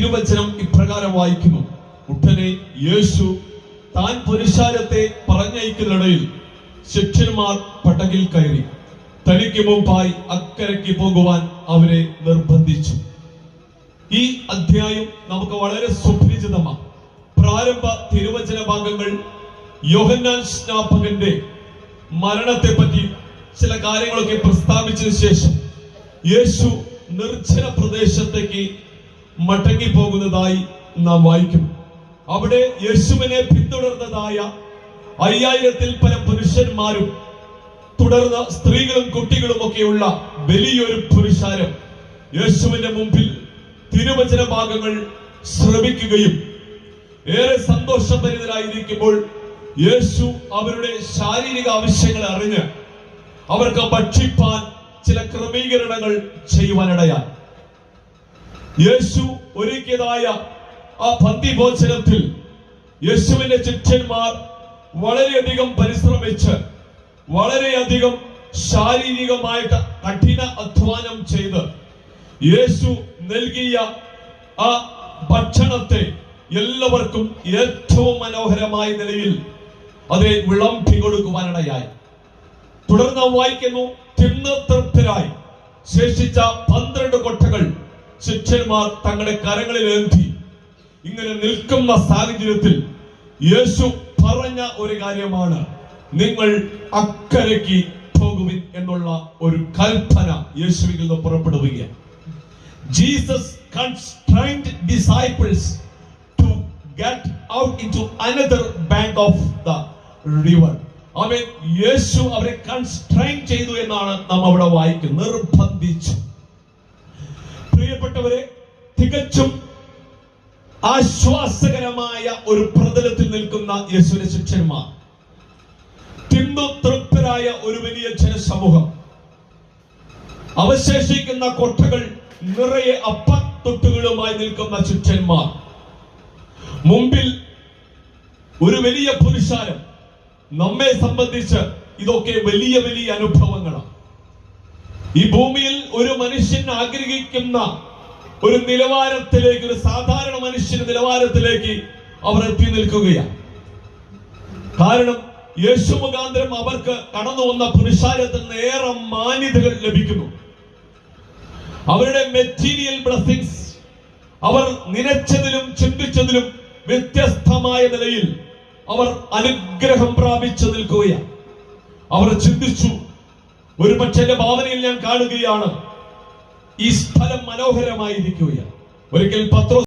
തിരുവചനം ഇപ്രകാരം വായിക്കുന്നു. ഉടനെ യേശു താൻ പുരുഷാരത്തെ പറഞ്ഞയക്കുന്നിടയിൽ ശിഷ്യന്മാർ പടകിൽ കയറി. തനിക്ക് മുമ്പായി അക്കരയ്ക്ക് പോകുവാൻ അവരെ നിർബന്ധിച്ചു. ഈ അധ്യായം നമുക്ക് വളരെ സുപരിചിതമാണ്. പ്രാരംഭ തിരുവചന ഭാഗങ്ങൾ യോഹന്നാൻ സ്നാപകന്റെ മരണത്തെ പറ്റി ചില കാര്യങ്ങളൊക്കെ പ്രസ്താവിച്ചതിന് ശേഷം യേശു നിർജന പ്രദേശത്തേക്ക് മടങ്ങി പോകുന്നതായി നാം വായിക്കും. അവിടെ യേശുവിനെ പിന്തുടർന്നതായ അയ്യായിരത്തിൽ പല പുരുഷന്മാരും തുടർന്ന് സ്ത്രീകളും കുട്ടികളും ഒക്കെയുള്ള വലിയൊരു പുരുഷാരം യേശുവിന്റെ മുമ്പിൽ തിരുവചന ഭാഗങ്ങൾ ശ്രമിക്കുകയും ഏറെ സന്തോഷഭരിതരായിരിക്കുമ്പോൾ യേശു അവരുടെ ശാരീരിക ആവശ്യങ്ങൾ അറിഞ്ഞ് അവർക്ക് ഭക്ഷിപ്പാൻ ചില ക്രമീകരണങ്ങൾ ചെയ്യുവാനിടയായി. യേശു ഒരുക്കിയതായ ആ പന്തിഭോജനത്തിൽ യേശുവിന്റെ ശിഷ്യന്മാർ വളരെയധികം പരിശ്രമിച്ച് വളരെയധികം ശാരീരികമായിട്ട് കഠിന അധ്വാനം ചെയ്ത് യേശു നൽകിയ ആ ഭക്ഷണത്തെ എല്ലാവർക്കും ഏറ്റവും മനോഹരമായ നിലയിൽ അതെ വിളമ്പി കൊടുക്കുവാനിടയായി. തുടർന്ന് വായിക്കുന്നു തിന്ന് തൃപ്തരായി. ശേഷിച്ച പന്ത്രണ്ട് കൊട്ടകൾ ശിഷ്യന്മാർ തങ്ങളുടെ കരങ്ങളിൽ എന്തി ഇങ്ങനെ നിൽക്കുന്ന സാഹചര്യത്തിൽ യേശു പറഞ്ഞ ഒരു കാര്യമാണ്. നിങ്ങൾ അക്കരയ്ക്ക് പോകുവിൻ എന്നുള്ള ഒരു കൽപ്പന യേശുവിൽ നിന്ന് പുറപ്പെടുകയാണ് Jesus disciples to get out into another bank of the river അവൻ യേശു അവരെ കൺസ്ട്രൈൻ ചെയ്തു എന്നാണ് നാം അവിടെ വായിക്കുന്നത്. നിർബന്ധിച്ചു. പ്രിയപ്പെട്ടവരെ തികച്ചും ആശ്വാസകരമായ ഒരു പ്രതലത്തിൽ നിൽക്കുന്ന യേശുവിന്റെ ശിക്ഷന്മാർ തിന്തു തൃപ്തരായ ഒരു വലിയ ജനസമൂഹം. അവശേഷിക്കുന്ന കൊട്ടകൾ നിറയെ അപ്പത്തൊട്ടുകളുമായി നിൽക്കുന്ന ശിക്ഷന്മാർ മുമ്പിൽ ഒരു വലിയ പുരുഷാരം. നമ്മെ സംബന്ധിച്ച് ഇതൊക്കെ വലിയ വലിയ അനുഭവങ്ങളാണ് ഈ ഭൂമിയിൽ ഒരു മനുഷ്യൻ ആഗ്രഹിക്കുന്ന ഒരു നിലവാരത്തിലേക്ക് ഒരു സാധാരണ മനുഷ്യന്റെ നിലവാരത്തിലേക്ക് അവർ എത്തി നിൽക്കുകയാണ്. കാരണം യേശു മുഖാന്തരം അവർക്ക് കടന്നു വന്ന പുരുഷാരത്തിൽ ഏറെ മാന്യതകൾ ലഭിക്കുന്നു. അവരുടെ മെറ്റീരിയൽ ബ്ലസ്സിങ്സ് അവർ നിനച്ചതിലും ചിന്തിച്ചതിലും വ്യത്യസ്തമായ നിലയിൽ അവർ അനുഗ്രഹം പ്രാപിച്ചു നിൽക്കുകയാണ്. അവർ ചിന്തിച്ചു ഒരു പക്ഷെ എന്റെ ഭാവനയിൽ ഞാൻ കാണുകയാണ്. ഈ സ്ഥലം മനോഹരമായിരിക്കുകയാണ്. ഒരിക്കൽ പത്രോ